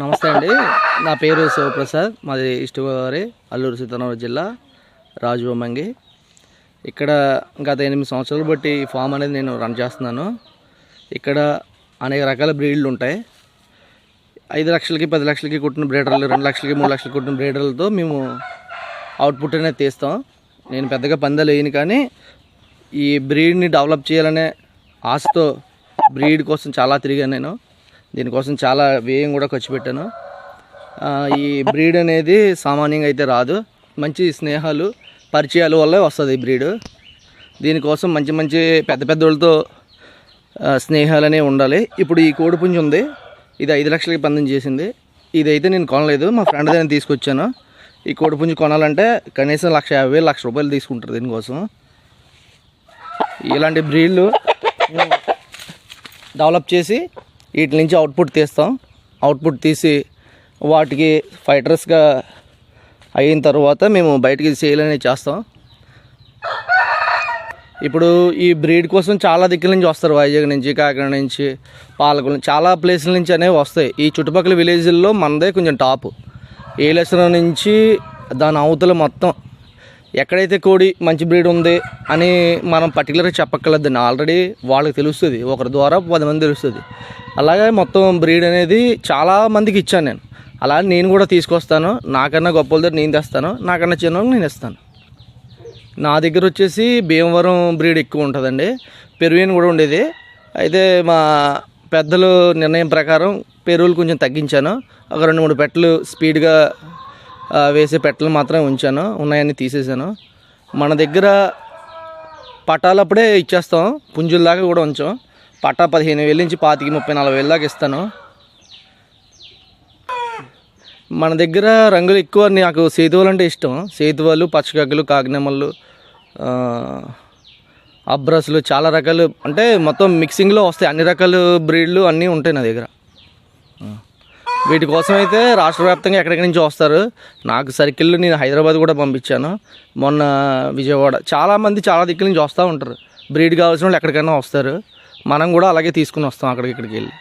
నమస్తే అండి. నా పేరు శివప్రసాద్. మాది ఈస్ట్ గోదావరి అల్లూరు సీతారామరాజు జిల్లా రాజుబొమ్మంగి. ఇక్కడ గత ఎనిమిది సంవత్సరాలు బట్టి ఈ ఫామ్ అనేది నేను రన్ చేస్తున్నాను. ఇక్కడ అనేక రకాల బ్రీడ్లు ఉంటాయి. ఐదు లక్షలకి పది లక్షలకి కుట్టిన బ్రీడర్లు రెండు లక్షలకి మూడు లక్షలకి కుట్టిన బ్రీడర్లతో మేము అవుట్పుట్ అనేది తీస్తాం. నేను పెద్దగా పందాలు వేయను కానీ ఈ బ్రీడ్ని డెవలప్ చేయాలనే ఆశతో బ్రీడ్ కోసం చాలా తిరిగాను నేను. దీనికోసం చాలా వ్యయం కూడా ఖర్చు పెట్టాను. ఈ బ్రీడ్ అనేది సామాన్యంగా అయితే రాదు. మంచి స్నేహాలు పరిచయాల వల్లే వస్తుంది ఈ బ్రీడ్. దీనికోసం మంచి మంచి పెద్ద పెద్ద వాళ్ళతో స్నేహాలనే ఉండాలి. ఇప్పుడు ఈ కోడిపుంజు ఉంది. ఇది ఐదు లక్షలకి పందం చేసింది. ఇదైతే నేను కొనలేదు. మా ఫ్రెండ్ దగ్గర తీసుకొచ్చాను. ఈ కోడిపుంజు కొనాలంటే కనీసం లక్ష యాభై వేలు లక్ష రూపాయలు తీసుకుంటారు దీనికోసం. ఇలాంటి బ్రీడ్లు డెవలప్ చేసి వీటి నుంచి అవుట్పుట్ తీస్తాం. అవుట్పుట్ తీసి వాటికి ఫైటర్స్గా అయిన తర్వాత మేము బయటికి సేల్ అనేది చేస్తాం. ఇప్పుడు ఈ బ్రీడ్ కోసం చాలా దిక్కుల నుంచి వస్తారు. వైజాగ్ నుంచి కాకినాడ నుంచి పాలకుల నుంచి. చాలా ప్లేసుల నుంచి అనేవి వస్తాయి. ఈ చుట్టుపక్కల విలేజ్ల్లో మనదే కొంచెం టాప్ ఏలేశ్వరం నుంచి దాని అవతల మొత్తం ఎక్కడైతే కోడి మంచి బ్రీడ్ ఉంది అని మనం పర్టికులర్గా చెప్పక్కర్లేదండి ఆల్రెడీ వాళ్ళకి తెలుస్తుంది. ఒకరి ద్వారా పది మంది తెలుస్తుంది. అలాగే మొత్తం బ్రీడ్ అనేది చాలా మందికి ఇచ్చాను నేను. అలా నేను కూడా తీసుకొస్తాను. నాకన్నా గొప్పల దగ్గర నేను తెస్తాను. నాకన్నా చిన్న నేను ఇస్తాను. నా దగ్గర వచ్చేసి భీమవరం బ్రీడ్ ఎక్కువ ఉంటుందండి. పెరువియన్ కూడా ఉండేది. అయితే మా పెద్దలు నిర్ణయం ప్రకారం పెరువులు కొంచెం తగ్గించాను. ఒక రెండు మూడు పెట్టలు స్పీడ్గా వేసే పెట్టలు మాత్రం ఉంచాను. ఉన్నాయని తీసేసాను. మన దగ్గర పట్టాలప్పుడే ఇచ్చేస్తాం. పుంజుల దాకా కూడా ఉంచాం. పట్టా పదిహేను వేలు నుంచి పాతికి ముప్పై నలభై వేల దాకా ఇస్తాను. మన దగ్గర రంగులు ఎక్కువ నాకు సేతువులు అంటే ఇష్టం. సేతువులు పచ్చకగ్గులు కాకినెమ్మలు అబ్రస్లు చాలా రకాలు. అంటే మొత్తం మిక్సింగ్లో వస్తాయి. అన్ని రకాల బ్రీడ్లు అన్నీ ఉంటాయి నా దగ్గర. వీటి కోసం అయితే రాష్ట్ర వ్యాప్తంగా ఎక్కడెక్కడి నుంచి వస్తారు? నాకు సర్కిల్ నేను హైదరాబాద్ కూడా పంపించాను. మొన్న విజయవాడ చాలామంది చాలా దిక్కుల నుంచి వస్తూ ఉంటారు. బ్రీడ్ కావాల్సిన వాళ్ళు ఎక్కడికైనా వస్తారు. మనం కూడా అలాగే తీసుకుని వస్తాం అక్కడికి ఇక్కడికి వెళ్ళి.